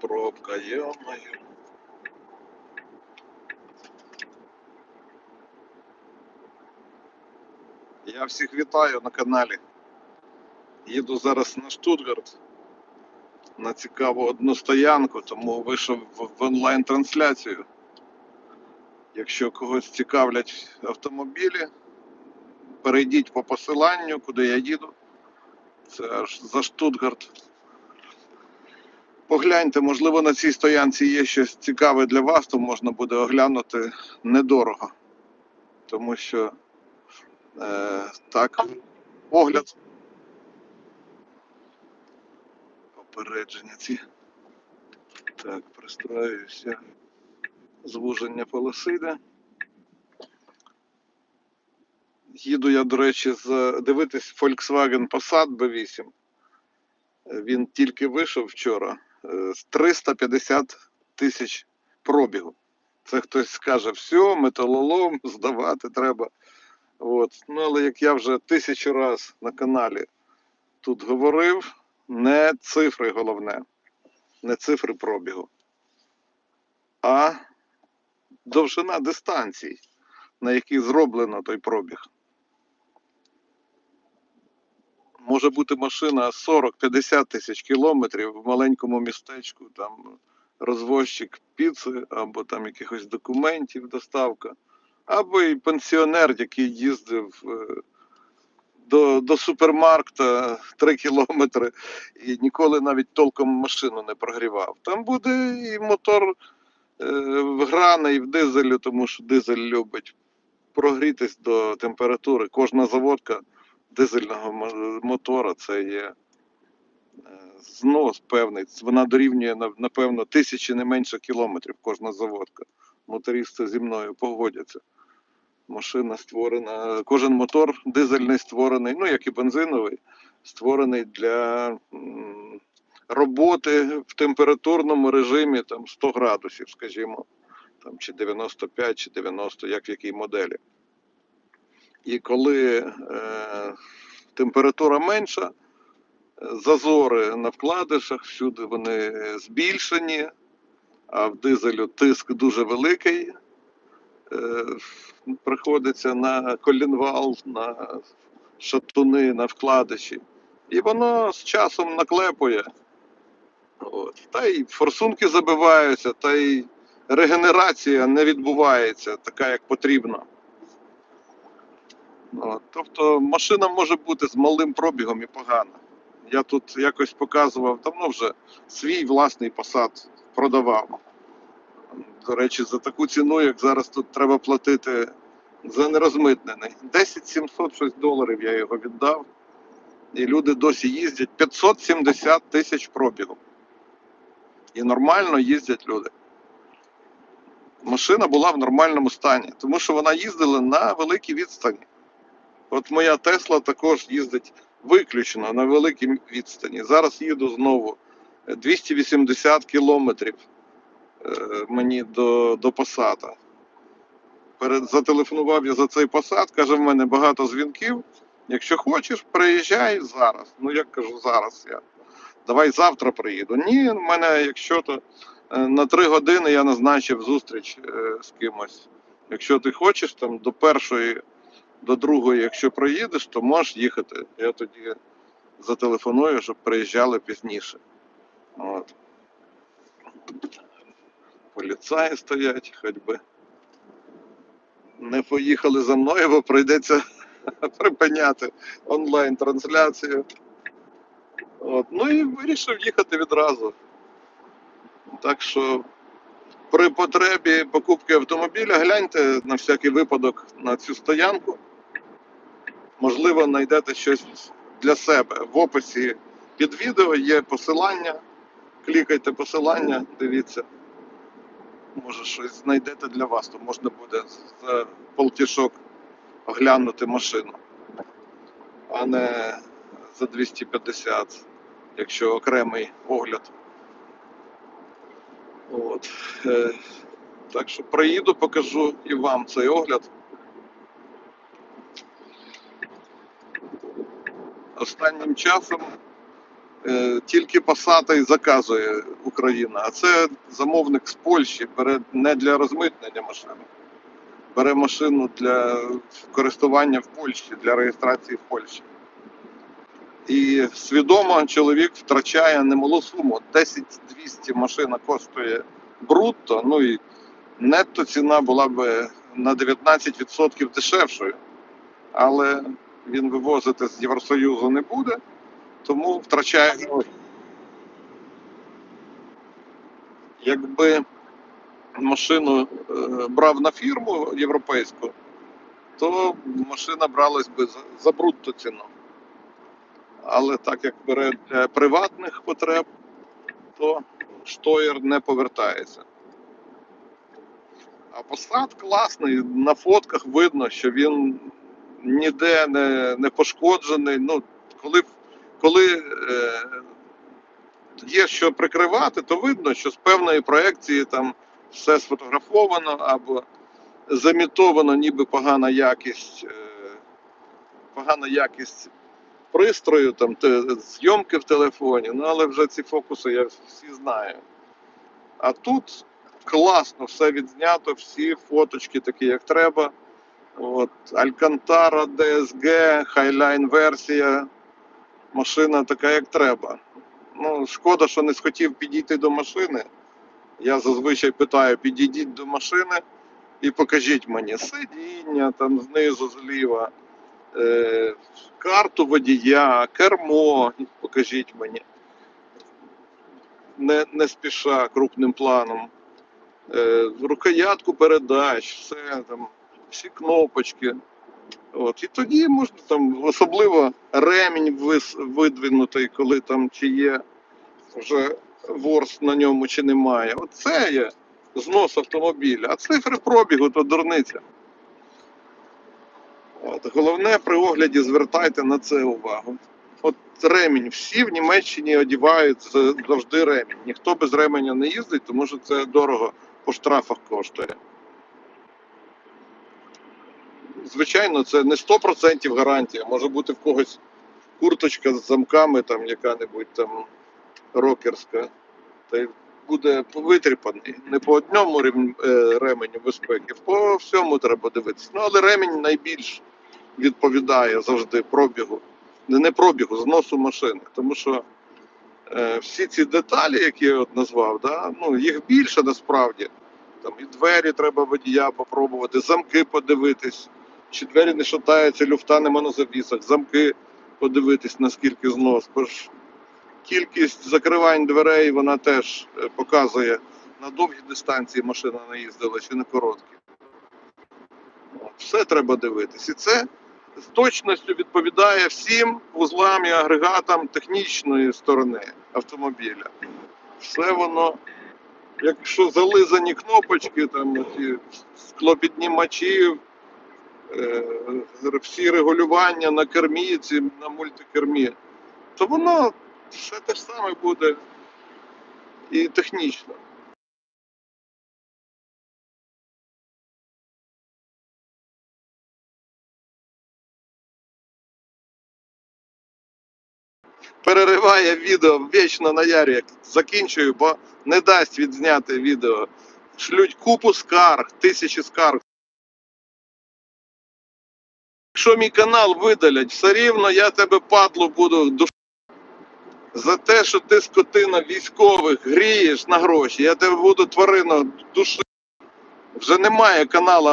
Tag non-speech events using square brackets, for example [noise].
пробка, йо-моє. Я всіх вітаю на каналі. Їду зараз на Штутгарт на цікаву одну стоянку, тому вийшов в онлайн-трансляцію. Якщо когось цікавлять автомобілі, перейдіть по посиланню, куди я їду. Це аж за Штутгарт. Погляньте, можливо, на цій стоянці є щось цікаве для вас, то можна буде оглянути недорого. Тому що е, так, огляд. Попередження ці. Так, пристроююся. Звуження полоси йде. Їду я, до речі, з, дивитись Volkswagen Passat B8. Він тільки вийшов вчора 350 тисяч пробігу. Це хтось скаже, все, металолом [laughs] здавати треба. От. Ну, але як я вже тисячу раз на каналі тут говорив, не цифри головне, не цифри пробігу, а довжина дистанцій, на якій зроблено той пробіг. Може бути машина 40-50 тисяч кілометрів в маленькому містечку, там розвозчик піци, або там якихось документів, доставка, або і пенсіонер, який їздив е, до, до супермаркта 3 кілометри і ніколи навіть толком машину не прогрівав. Там буде і мотор е, вграний в дизелю, тому що дизель любить прогрітись до температури. Кожна заводка дизельного мотора це є е, знос певний. Вона дорівнює напевно тисячі не менше кілометрів кожна заводка. Мотористи зі мною погодяться. Машина створена, кожен мотор дизельний створений, ну як і бензиновий, створений для роботи в температурному режимі там 100 градусів, скажімо, там, чи 95, чи 90, як в якій моделі. І коли е, температура менша, е, зазори на вкладишах, всюди вони збільшені, а в дизелю тиск дуже великий. Е, приходиться на колінвал, на шатуни, на вкладиші. І воно з часом наклепує. От. Та й форсунки забиваються, та й регенерація не відбувається така, як потрібно. Тобто машина може бути з малим пробігом і погана. Я тут якось показував давно вже свій власний посад продавав. До речі, за таку ціну, як зараз тут треба платити за нерозмитнений. 10 700 щось доларів я його віддав. І люди досі їздять 570 тисяч пробігу. І нормально їздять люди. Машина була в нормальному стані, тому що вона їздила на великій відстані. От моя Тесла також їздить виключно на великій відстані. Зараз їду знову 280 кілометрів е, мені до, до посада. Перед, зателефонував я за цей посад, каже, в мене багато дзвінків. Якщо хочеш, приїжджай зараз. Ну, як кажу, зараз я. Давай завтра приїду. Ні, в мене, якщо то е, на три години я назначив зустріч е, з кимось. Якщо ти хочеш, там до першої, до другої, якщо проїдеш, то можеш їхати. Я тоді зателефоную, щоб приїжджали пізніше. От. Поліцаї стоять, хоч би не поїхали за мною, бо прийдеться [laughs] припиняти онлайн-трансляцію. От. Ну і вирішив їхати відразу. Так що при потребі покупки автомобіля гляньте на всякий випадок на цю стоянку. Можливо, знайдете щось для себе. В описі під відео є посилання. Клікайте посилання, дивіться. Може, щось знайдете для вас, то можна буде за полтішок оглянути машину, а не за 250, якщо окремий огляд. От. Е, так що приїду, покажу і вам цей огляд. Останнім часом е, тільки Passat і заказує Україна, а це замовник з Польщі бере не для розмитнення машини, бере машину для користування в Польщі, для реєстрації в Польщі. І свідомо чоловік втрачає немалу суму. 10 200 машина коштує брутто, ну і нетто ціна була б на 19% дешевшою. Але він вивозити з Євросоюзу не буде, тому втрачає гроші. Якби машину е, брав на фірму європейську, то машина бралась би за, брутто ціну. Але так як бере для приватних потреб, то штоєр не повертається. А посад класний, на фотках видно, що він ніде не, не пошкоджений. Ну, коли коли е, є що прикривати, то видно, що з певної проекції там все сфотографовано або замітовано, ніби погана якість, е, погана якість пристрою, там те, зйомки в телефоні. Ну але вже ці фокуси я всі знаю. А тут класно все відзнято, всі фоточки такі, як треба. От, Алькантара, DSG, Highline версія. Машина така, як треба. Ну, шкода, що не схотів підійти до машини. Я зазвичай питаю: підійдіть до машини і покажіть мені сидіння там знизу зліва, е, карту водія, кермо. Покажіть мені. Не, не спіша крупним планом. Е, рукоятку передач, все там, всі кнопочки. От. І тоді можна там, особливо ремінь видвинутий, коли там чи є вже ворс на ньому, чи немає. Оце є знос автомобіля. А цифри пробігу то дурниця. От. Головне при огляді звертайте на це увагу. От ремінь. Всі в Німеччині одягають з- завжди ремінь. Ніхто без ременя не їздить, тому що це дорого по штрафах коштує. Звичайно, це не 100% гарантія. Може бути в когось курточка з замками, там яка-небудь там рокерська, та й буде витріпаний. Не по одному е, ременю безпеки, по всьому треба дивитися. Ну, але ремінь найбільш відповідає завжди пробігу. Не, не пробігу, зносу машини. Тому що е, всі ці деталі, які я от назвав, да, ну, їх більше насправді. Там і двері треба водія попробувати, замки подивитись, чи двері не шатаються, люфта нема на завісах, замки подивитись, наскільки знос. Бо ж кількість закривань дверей вона теж е, показує, на довгі дистанції машина не їздила чи на короткі. Все треба дивитись. І це з точністю відповідає всім вузлам і агрегатам технічної сторони автомобіля. Все воно, якщо зализані кнопочки, там ці склопіднімачі, всі регулювання на кермі, ці, на мультикермі, то воно все те ж саме буде і технічно. Перериває відео вічно на ярі. Закінчую, бо не дасть відзняти відео. Шлють купу скарг, тисячі скарг. Якщо мій канал видалять, все рівно я тебе падлу буду душ... За те, що ти скотина військових грієш на гроші, я тебе буду тварину душити. Вже немає каналу